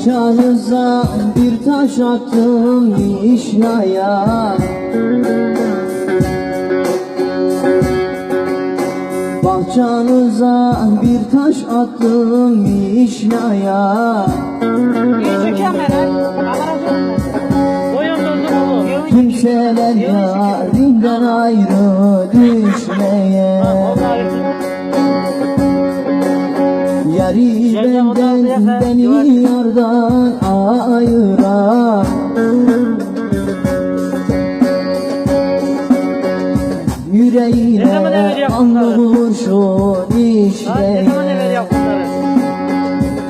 Bahçanıza bir taş attım nişnaya Bahçanıza bir taş attım mu? Kimseler yarinden ayrı düşmeye Yari benden beni yardan ayıran Yüreğine?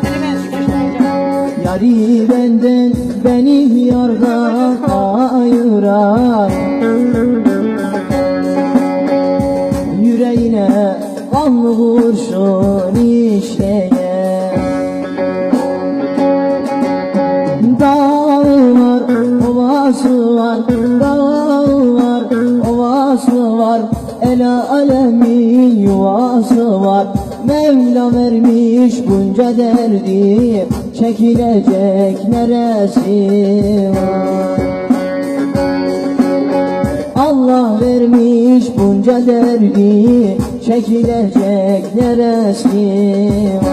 Seni ben sıkıştıracağım. Yari benden beni yardan ayıran Yüreğine kanlı kurşun işleyen Dağı var, ovası var, dağı var, ovası var. El alemin yuvası var. Mevla vermiş bunca derdi Çekilecek neresi var? Allah vermiş bunca derdi Çekilecek neresi var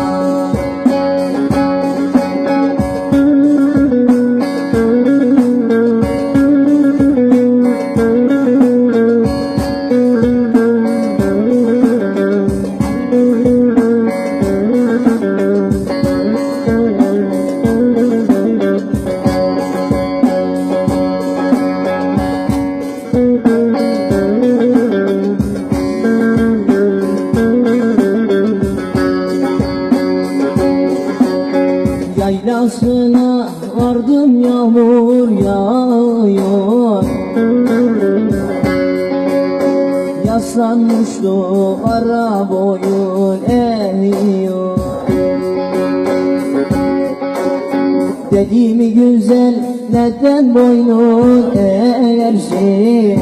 Yaylasına vardım yağmur yağıyor. Yaslanmıştı ara boyun eğiyor Dediğimi güzel neden boynun eğersin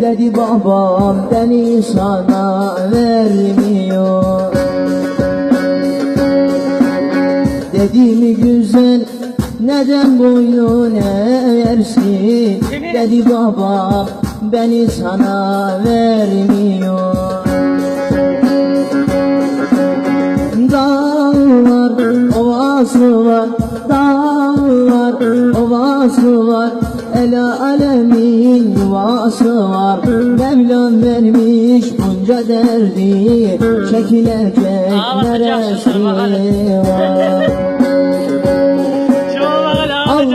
Dedi babam beni sana vermiyor Dediğimi güzel neden boynun eğersin? Dedi babam beni sana vermiyor. Dağlar ovası var Dağlar ovası var. El alemin yuvası var. Mevlam vermiş bunca derdi. Çekilecek neresi var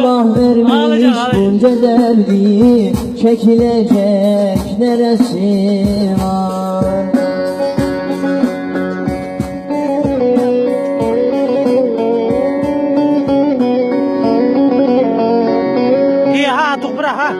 Allah vermiş bunca derdi Çekilecek neresi var? İyi ha topra ha.